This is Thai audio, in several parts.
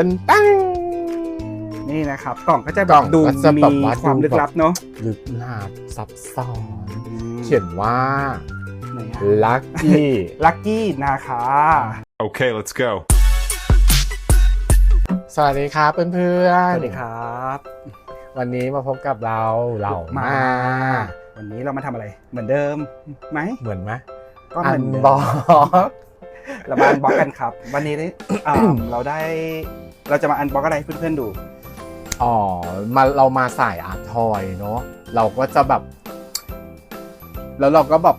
ตันตั้ง นี่นะครับ กล่องก็จะแบกล่บองดูก็จะมีแบบว่าความดูลึกแบบลับเนาะลึกลับซับซ้อนอืมเขียนว่าไหนอะลัคกี้ ลักกี้นาคา Okay, let's go. สวัสดีครับเพื่อนสๆวัสดีครับ วันนี้มาพบกับเราเหล่ามา วันนี้เรามาทำอะไรเหมือนเดิมไหม เหมือนไหมก็เหอัมือนนเดิมบอก เรามาอันบ็อกกันครับ วันนี้ได้อ่าเราได้เราจะมาอันบ็อกอะไรให้เพื่อนๆดู อ๋อมาเรามาสายอาร์ตทอยเนาะเราก็จะแบบ แล้วเราก็แบบ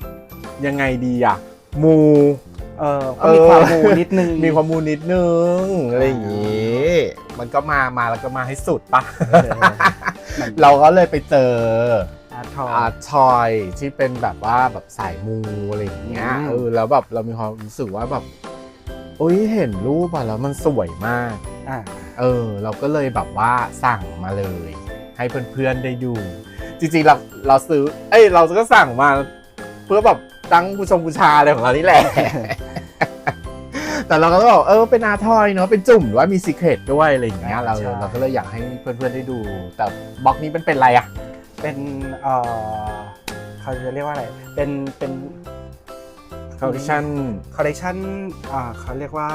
ยังไงดีอะมูเออก็มีความมูนิดนึง มีความมูนิดนึงอะไรอย่างงี้มันก็มามาแล้วก็มาให้สุดปะ เออเหมือนเราก็เลยไปเจอ อาร์ทออาร์ตทอยที่เป็นแบบว่าแบบสายมูอะไรอย่างเงี้ยอืมเออแล้วแบบเรามีความรู้สึกว่าแบบโอ้ยเห็นรูปอะแล้วมันสวยมากอ่าเออ เราก็เลยแบบว่าสั่งมาเลย ให้เพื่อนๆได้ดู จริงๆเราเราซื้อ เอ้ยเราก็สั่งมา เพื่อแบบตั้งบูชงบูชาอะไรของเรานี่แหละ แต่เราก็บอกเออเป็นอาร์ตทอยเนาะเป็นจุ่มหรือว่ามีซีเครตด้วยอะไรอย่างเงี้ยเราเราก็เลยอยากให้เพื่อนๆได้ดู แต่บล็อกนี้เป็นเป็นอะไรอะ เป็นเอ่อเขาจะเรียกว่าอะไร เป็นเป็นคอลเลคชันคอลเลคชันอ่าเขาเรียกว่า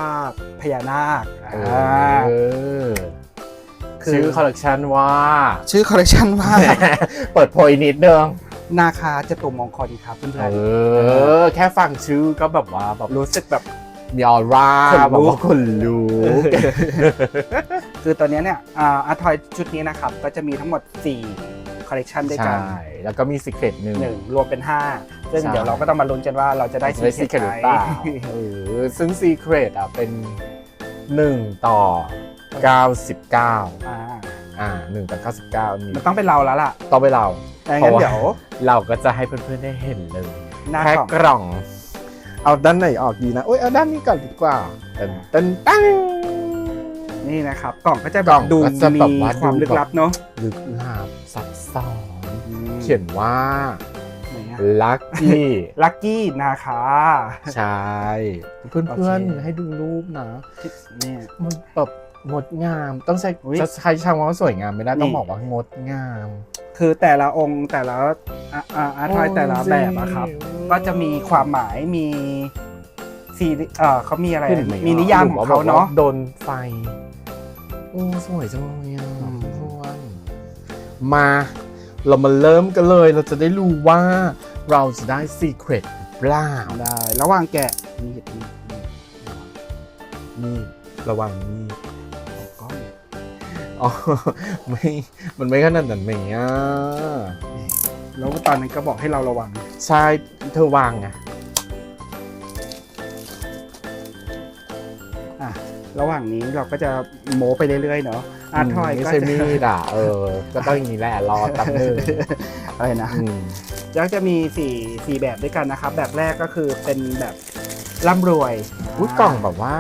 พญานาคเออ่าอคือชื่อคอลเลคชันว่า ชื่อคอลเลคชันว่า เปิดโพยนิดนึงนาคาจตุมงคลครับเพื่เออนอแค่ฟังชื่อก็แบบว่าแบบๆรู้สึกแบบมีออร่าขนลุกแบบว่าคนลุกคือตอนนี้เนี่ยอ่าอาร์ทอยชุดนี้นะครับ ก็จะมีทั้งหมด 4 คอลเลกชันด้วยกันใช่แล้วก็มีสิเครตหนึ่งหนึ่งรวมเป็น 5 ซึ่งใช่เดี๋ยวเราก็ต้องมาลุ้นกันว่าเราจะได้ได้สิเครตหรือเปล่าเออซึ่งซีเครตอะเป็น 1 ต่อ 99อ่าอ่า1ต่อ99นี่มันต้องเป็นเราแล้วล่ะต้องไปเราดังนั้นเพราะว่าเดี๋ยวเราก็จะให้เพื่อนๆได้เห็นเลยหน้าแค่กล่องกล่อง เอาด้านไหนออกดีนะโอ้ยเอาด้านนี้ก่อนดีกว่าเต้นเต้นตั้ง นี่นะครับ กล่องก็จะแบกล่บองดูก็จะแบบมีว่าความดูลึกแบบลับเนาะลึกลับซับซ้อนอืมเขียนว่าไหนอะลัคกี้ลักกี้นาคาใช่เพื่อนโอเพื่อนเค ให้ดูรูปนะ เนี่ย มันแบบงดงามต้องใช้อุ๊ยจะใช้คำว่าสวยงามไม่ได้นี่ต้องบอกว่างดงามคือแต่ละองค์แต่ละอ่าอ่าอาร์ทอยแต่ละแบบอะครับ ก็จะมีความหมายมีซีรีเออเขามีอะไรเห็นไหมีนิยามของเขาเนาะ หรือว่แบบว่โดนไฟ โอ้สวยจังเลยอะอืมทุกคนมา เรามาเริ่มกันเลย เราจะได้รู้ว่าเราจะได้ซีเครตหรือเปล่าได้ ระหว่างแกะนี่นี่นี่นี่ระวังนี่ก้อนอ๋อไม่ มันไม่ขนาดนั้นไหมอะแล้วตอนนั้นก็บอกให้เราระวังใช่เธอวางไง ระหว่างนี้เราก็จะโม้ไปเรื่อยๆเนาะอาร์ทอยไม่ก็ใช่จะมีดอะเออ ก็ต้องอย่างนี้แหละรอแป๊บนึงอะไรนะอืมแล้วจะมีสี่สี่แบบด้วยกันนะครับ แบบแรกก็คือเป็นแบบร่ำรวยอุ้ยกล่องแบบว่า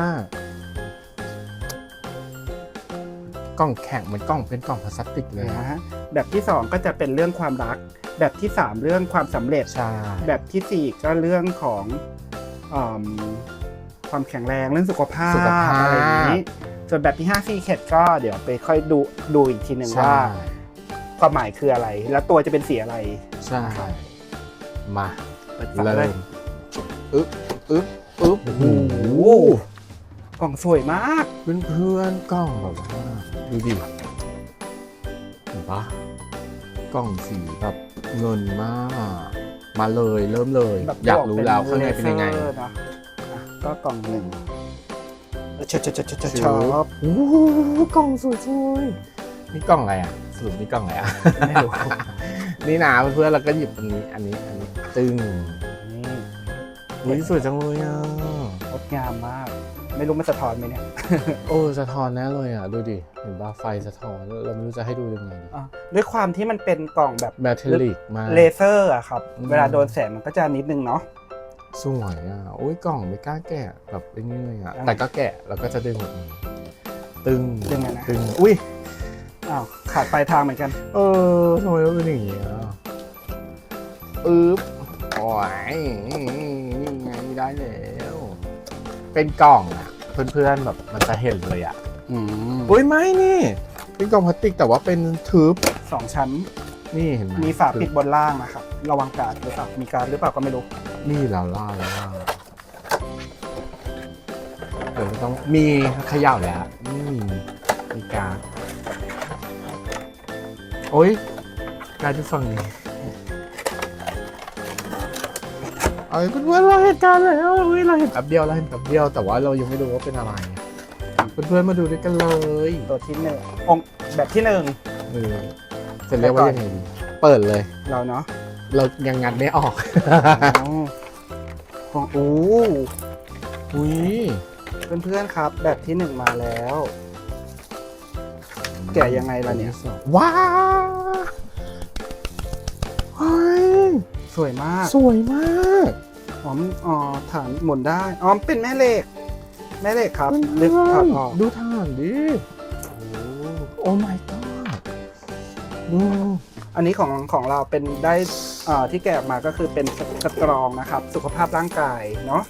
กล่องแข็งเหมือนกล่องเป็นกล่องพลาสติกเลยนะอะฮะแบบที่สองก็จะเป็นเรื่องความรัก แบบที่สามเรื่องความสำเร็จ ใช่แบบที่สี่ก็เรื่องของอม ความแข็งแรงเรื่องสุขภาพสุขภาพ อะไรอย่างนี้ส่วนแบบที่ห้าซีเคดก็เดี๋ยวไปค่อยดูดูอีกทีหนึ่งใช่ว่า ความหมายคืออะไร แล้วตัวจะเป็นสีอะไรใช่มาเปิดฝาเริ่เลยมอึ๊บอึ๊บอึ๊บโอ้โหกล่องสวยมากเพื่อนเพื่อนๆกล่องแบบว่าดูดิเห็นปะกล่องสีแบบเงินมาก มาเลยเริ่มเลยแบบอยากรู้แล้วข้างในเป็นยังไงลซอร์นะอะ ก็กล่องหนึ่งชอบชอบชอบชอบชชออบบโอ้โหกล่องสวยๆนี่กล่องอะไรอะสรุปนี่กล่องอะไรอะไม่รู้นี่นะเพื่อนๆเราก็หยิบอันนี้อันนี้อันนี้ตึงนี่อุ้ยสวยจังเลยอะงดงามมาก ไม่รู้มันสะท้อนไหมเนี่ยโอ้สะท้อนแน่เลยอะดูดิเห็นป่ะไฟสะท้อนเราไม่รู้จะให้ดูยังไงดีอะด้วยความที่มันเป็นกล่องแบบแมทลิกมากเลเซอร์อะครับอืมเวลาโดนแสงมันก็จะนิดนึงเนาะ สวยอะโอ้ยกล่องไม่กล้าแกะแบบไอ้นี่เลยอะอะแต่ก็แกะแล้วก็จะดึงแบบนี้ตึงดึงไงนะ ตึงอุ้ยอ้าวขาดปลายทางเหมือนกัน เออทำไมมันเป็นอย่างนี้อะอึ๊บโอ้ยนี่ไงได้แล้วเป็นกล่องอะเพื่อนๆแบบมันจะเห็นเลยอะอืมอุ้ยไม่นี่เป็นกล่องพลาสติกแต่ว่าเป็นทึบสองชั้น นี่เห็นไหมมีฝาปิดบนล่างนะครับ ระวังการ์ดหรือเปล่ามีการ์ดหรือเปล่าก็ไม่รู้ นี่เราล่าแล้วล่าเดี๋ยวไม่ต้องมีเขย่าแล้วนี่มีการดโอ้ยการดที่ฝั่งนี้เอ้ยเพื่อนๆเราเห็นการณ์แล้วเฮ้ยเราเห็นแป๊บเดียวเราเห็นแป๊บเดียวแต่ว่าเรายังไม่รู้ว่าเป็นอะไรเพื่อนๆมาดูด้วยกันเลยตัวที่หนึ่งองค์แบบที่หนึ่งเออจะเรียกว่ายังไงดีเปิดเลยเราเนาะ เรายังงัดไม่ออกอ๋อของโอ้อุ้ยเพื่อนๆครับ แบบที่หนึ่งมาแล้ว แกะยังไงล่ะเนี่ย ว้าวเฮ้ยสวยมาก สวยมากอ๋อมอ๋อฐานหมุนได้อ๋อมเป็นแม่เหล็ก แม่เหล็กครับเพื่ดึกถอดอนออกๆดูถ่านดิ โอ้ my god ดูอันนี้ของของเราเป็นได้อ่า ที่แกะออกมาก็คือเป็นสตรองนะครับ สุขภาพร่างกายเนาะ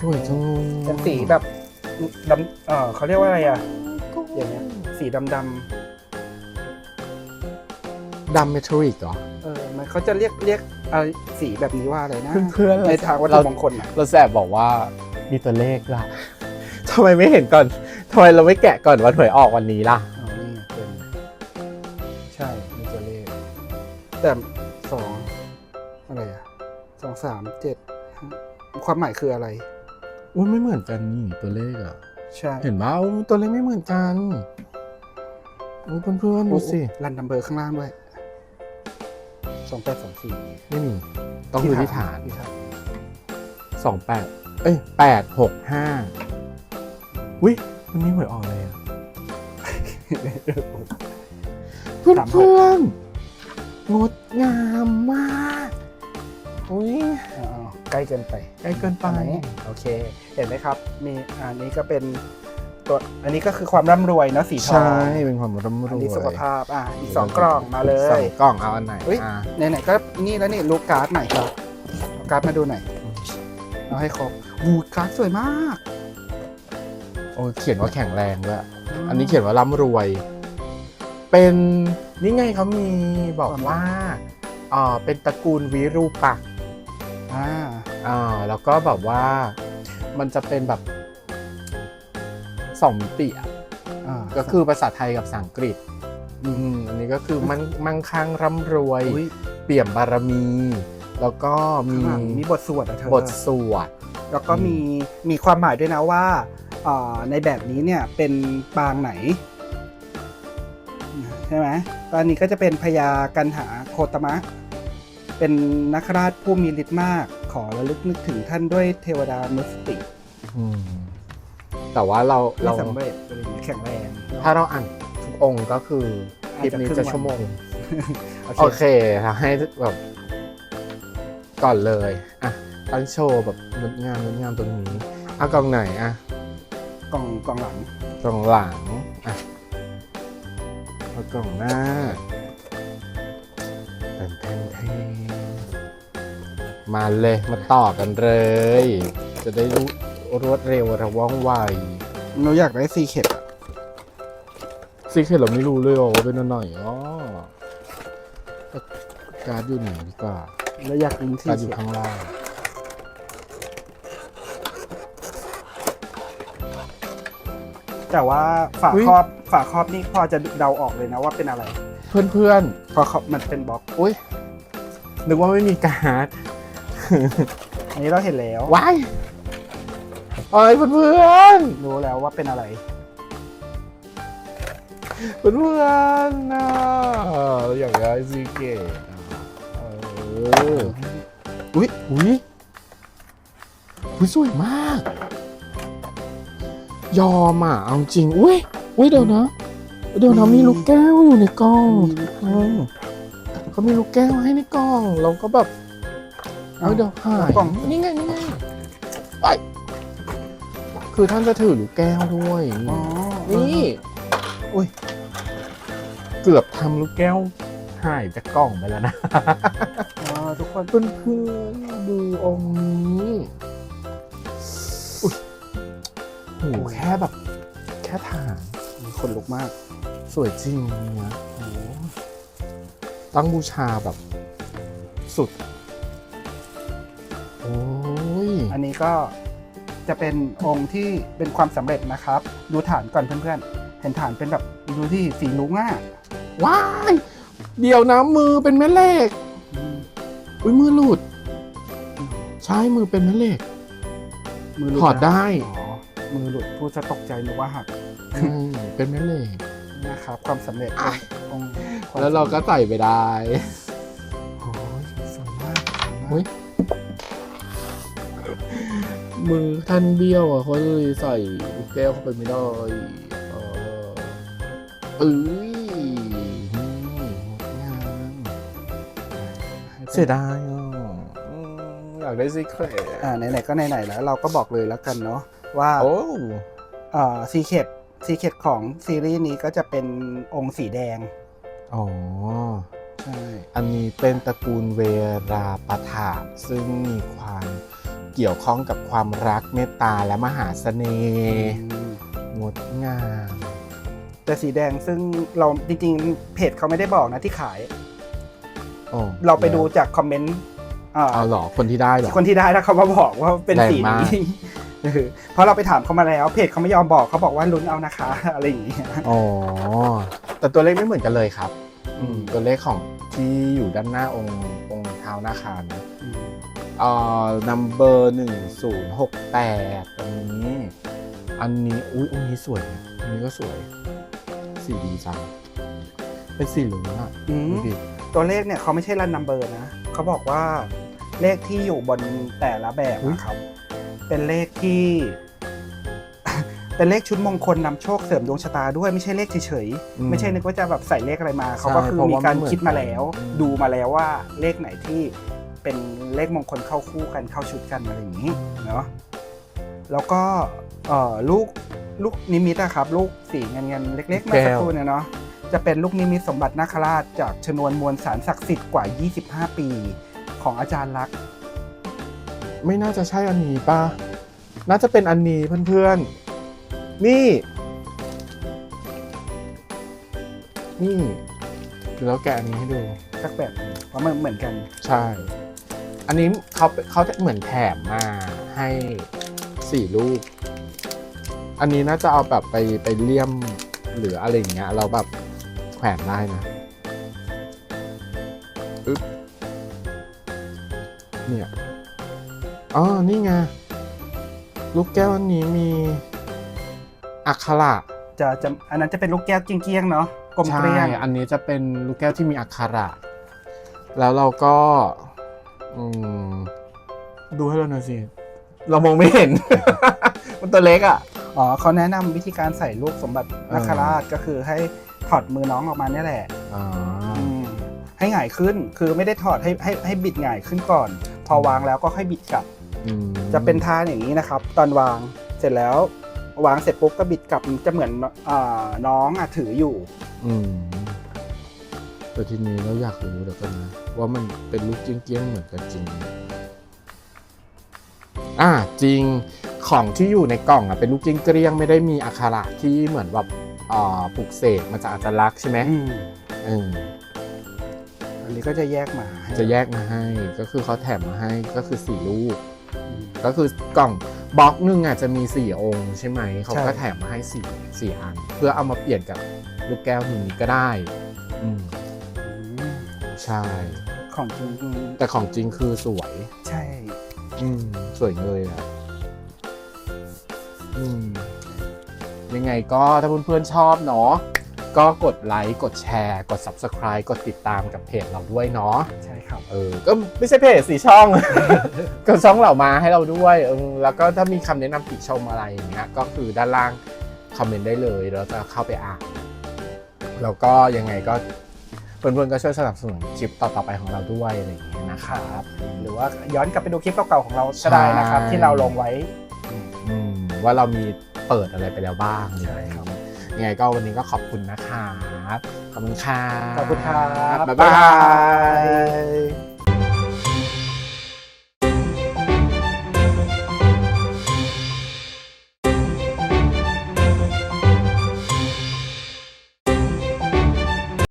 สวยจังเลยเป็นสีแบบดำเออเขาเรียกว่าอะไรอะอย่างเงี้ยสีดำดดำเมทัลลิกเหรอำเออมันเขาจะเรียกเรียกอะไรสีแบบนี้ว่าอะไรนะเพื่อนๆในทางวัตถุมงคลอะเราแสบบอกว่ามีตัวเลขล่ะทำไมไม่เห็นก่อนทำไมเราไม่แกะก่อนวันหวยออกวันนี้ล่ะอ๋อนี่ไงเป็นใช่มีตัวเลขแต่ สองอะไรอะสองสามเจ็ดห้าความหมายคืออะไรอุ้ยไม่เหมือนกันนี่ตัวเลขอะใช่เห็นไหมอุ้ยตัวเลขไม่เหมือนกันอุ้ยเพื่อนๆดูสิรันดัมเบอร์ข้างล่างด้วยสองแปดสองสี่ไม่มีต้องดูที่ฐานที่ฐานสองแปดเอ้ยแปดหกห้าอุ้ยวันนี้หวยออกเลยอะเพื่อนเพื่อนๆ งดงามมากอุ้ยอ๋อใกล้เกินไปใกล้เกินไป อันนี้โอเค เห็นไหมครับ มีอันนี้ก็เป็นตัวอันนี้ก็คือความร่ำรวยเนอะสีทองใช่เป็นความร่ำรวยอันนี้สุขภาพอะอีกสองกล่องมาเลสอยงกล่องเอาอันไหนเฮ้ยอะไหนๆก็นี่แล้วนี่ลูกการ์ดหน่อยครับเอาการ์ดมาดูหน่อยเอาให้ครบหูการ์ดสวยมาก โอ้ยเขียนว่าแข็งแรงด้วยอันนี้เขียนว่าร่ำรวย เป็นนี่ไงเขามีบอกว่าอ่าเป็นตระกูลวิรูปักษ์อ่าอ่าแล้วก็แบบว่ามันจะเป็นแบบสองมิติอะอ่าก็คือภาษาไทยกับภาษาอังกฤษอืมอันนี้ก็คือมั่งมั่งคั่งร่ำรวยอุ๊ยเปี่ยมบารมี แล้วก็มีข้างหลังมีบทสวดอะเธอบทสวด แล้วก็มีมีความหมายด้วยนะว่าอ่าในแบบนี้เนี่ยเป็นปางไหน ใช่ไหมตอนนี้ก็จะเป็นพญากันหาโคตมะ เป็นนักราชผู้มีฤทธิ์มาก ขอระลึกนึกถึงท่านด้วยเทวดามุสติอืมแต่ว่าเราไม่เราสำเร็จอะไรอย่างนี้แข็งแรงถ้าเราอ่านทุกองค์ก็คือคลิปนี้อาจจะครึ่จะงวันชั่วโมง โอโอเคเคทำให้แบบ ก่อนเลยอะตั้งโชว์แบบงดงามงดงามตรงนี้เอากล่องไหนอะกล่องกล่องหลังกล่องหลังอะ เอากล่องหน้าแทนแทนแทนมาเลยมาต่อกันเลย จะได้รู้รวดเร็วระว่องไวหนูอยากได้ซีเข็ดอะซีเคร็ตเราไม่รู้เลยว่าเป็นอันไหนอ๋อการ์ดอยู่ไหนดีกว่าแล้วอยากกินซีการ์ดอยู่เข็ดข้างล่างแต่ว่าฝาอุ๊ย ครอบ ฝาครอบนี่พอจะเดาออกเลยนะว่าเป็นอะไร เพื่อนเพื่อนเพราะเขามันเป็นบล็อกๆอุ้ยนึกว่าไม่มีการ์ด อันนี้เราเห็นแล้วว้ายเอ้ยเพื่อนเพื่อนรู้แล้วว่าเป็นอะไร เพื่อนเพื่อนๆนะเราอยากได้ซีเกตเอออุ้ยอุ้ยอุ้ยสวยมาก ยอมอะเอาจริงอุ้ย อุ้ยเดี๋ยวนะ เดี๋ยวนะมีลูกแก้วอยู่ในกล่องอืมเขามีลูกแก้วให้ในกล่อง เราก็แบบเอาเดี๋ยวหายกล่อง นี่ไงนี่ไงไปคือท่านจะถือลูกแก้วด้วยอ๋อนี่อุ้ยเกือบทำลูกแก้วหายจากกล่องไปแล้วนะ อ๋อทุกคนเพื่อนๆดูองค์นี้อุ๊ยโหแค่แบบ แค่ค่ฐานค นลุกมาก สวยจริงเนี่ยโอ้โหตั้งบูชาแบบสุด โอ้ย อันนี้ก็จะเป็นองค์ที่เป็นความสำเร็จนะครับ ดูฐานก่อนเพื่อนๆ เห็นฐานเป็นแบบดูที่สีลุงอะว้าย เดี๋ยวนะมือเป็นแม่เหล็กอืมอุ้ยมือหลุด ใช่มือเป็นแม่เหล็ก มือหลุดถอดได้ อ๋อ มือหลุดพูดจะตกใจนึกว่าหัก อืมเป็นแม่เหล็กนะครับความสำเร็จองค์องค์ควมแล้วเราก็ใส่ไปได้โอ้ยสวยมากสวยมากอุ๊ยมือท่านเบี้ยวอะเขาเลยใส่ลูกแก้วเข้าไปไม่ได้เออเอ้ยนี่งดงามเสียดายอะอืมอยากได้ซีเครตอ่าไหนๆก็ไหนๆแล้วเราก็บอกเลยแล้วกันเนาะว่า โอ้ เอ่อซีเคด ซีเคดของซีรีส์นี้ก็จะเป็นองค์สีแดง อ๋อ ใช่ อันนี้เป็นตระกูลเวราปะถามซึ่งมีความเกี่ยวข้องกับความรักเมตตาและมหาเสน่ห์อืมงดงามแต่สีแดงซึ่งเราจริงๆ เพจเขาไม่ได้บอกนะที่ขายโอ้เราไปดูจากคอมเมนต์อ่าเอาเหรอคนที่ได้เหรอคนที่ได้แล้วเขามาบอกว่าเป็นสีแรงมากนี้ เออเพราะเราไปถามเขามาแล้วเพจเขาไม่ยอมบอกเขาบอกว่าลุ้นเอานะคะ อะไรอย่างเงี้ยอ๋อแต่ตัวเลขไม่เหมือนกันเลยครับอืมตัวเลขของที่อยู่ด้านหน้าองค์องค์เท้าหน้าคานนะอืมเอ่อ number หนึ่งศูนย์หกแปดอันนี้ อันนี้อุ้ยองค์นี้สวยนะอันนี้ก็สวยสีดีจังเป็นสีเหลืองอะอืมดูดิตัวเลขเนี่ยเขาไม่ใช่รันนัมเบอร์นะเขาบอกว่าเลขที่อยู่บนแต่ละแบบนะครับ เป็นเลขที่ เป็นเลขชุดมงคลนำโชคเสริมดวงชะตาด้วยไม่ใช่เลขเฉยๆไม่ใช่นึกว่าจะแบบใส่เลขอะไรมาเขาก็คือมีการคิดมาแล้วดูมาแล้วว่าเลขไหนที่เป็นเลขมงคลเข้าคู่กันเข้าชุดกันอะไรอย่างนี้เนาะแล้วก็เอ่อลูกลูกนิมิตอะครับ ลูกสีเงินเงินๆเล็กๆเมื่อสักครู่เนี่ยเนาะจะเป็นลูกนิมิตสมบัตินาคราชจากชนวนมวลสารศักดิ์สิทธิ์กว่า 25 ปี ของอาจารย์ลักษณ์ ไม่น่าจะใช่อันนี้ป่ะ น่าจะเป็นอันนี้เพื่อนๆ นี่ นี่เดี๋ยวเราแกะอันนี้ให้ดู สักแบบหนึ่งเพราะมันเหมือนกัน ใช่ อันนี้เขาเขาเหมือนแถมมาให้สี่ลูก อันนี้น่าจะเอาแบบไปไปเลี่ยมหรืออะไรอย่างเงี้ย เราแบบแขวนได้นะอึ๊บเนี่ย อ๋อ นี่ไง ลูกแก้วอันนี้มีอักขระจะจะอันนั้นจะเป็นลูกแก้วเกี้ยงๆเนาะกลมใช่เกลี้ยงอันนี้จะเป็นลูกแก้วที่มีอักขระ แล้วเราก็อืมดูให้เราหน่อยสิ เรามองไม่เห็น มันตัวเล็กอะ อ๋อเขาแนะนำวิธีการใส่ลูกสมบัติเออนาคราชก็คือให้ถอดมือน้องออกมาเนี่ยแหละ อ๋อ อืมให้หงายขึ้นคือไม่ได้ถอดให้ให้ให้บิดหงายขึ้นก่อน พอวางแล้วก็ค่อยบิดกลับอืม จะเป็นท่าอย่างนี้นะครับ ตอนวางเสร็จแล้ววางเสร็จปุ๊บก็บิดกลับจะเหมือนอ่าน้องอะถืออยู่ อืมแต่ทีนี้เราอยากรู้เดี๋ยวกันนะว่ามันเป็นลูกเกี้ยงๆเหมือนกันจริงไหมอ่าจริงของที่อยู่ในกล่องอะเป็นลูกเกี้ยงๆไม่ได้มีอักขระที่เหมือนแบบอ่าปลุกเสกมาจากอัตลักษณ์ใช่ไหมอืมเอออันนี้ก็จะแยกมาให้จะแยกมาให้ ก็คือเขาแถมมาให้ก็คือสี่ลูกอืม ก็คือกล่องบล็อกหนึงอะจะมีสี่องค์ใช่ไหม เขาใช่ก็แถมมาให้สี่สี่อัน เพื่อเอามาเปลี่ยนกับลูกแก้วนี้ก็ได้ อืมอืมใช่ ของจริงแต่ของจริงคือสวย ใช่ อืม สวยเลยอะ อืม ยังไงก็ถ้าเพื่อนๆชอบเนาะ ก็กดไลค์กดแชร์กด Subscribe กดติดตามกับเพจเราด้วยเนาะใช่ครับเออก็ไม่ใช่เพจสีช่องก็ช่องเรามาให้เราด้วยเออแล้วก็ถ้ามีคำแนะนำติชมอะไรอย่างเงี้ยก็คือด้านล่างคอมเมนต์ได้เลยเราจะเข้าไปอ่านแล้วก็ยังไงก็เพื่อนๆก็ช่วยสนับสนุนคลิปต่อๆไปของเราด้วยอะไรอย่างเงี้ยนะครับหรือว่าย้อนกลับไปดูคลิปเก่าๆของเราก็ได้นะครับใช่ที่เราลงไว้อืมว่าเรามีเปิดอะไรไปแล้วบ้างใช่ครับ ยังไงก็วันนี้ก็ขอบคุณนะครับ ขอบคุณครับ ขอบคุณครับ บ๊ายบาย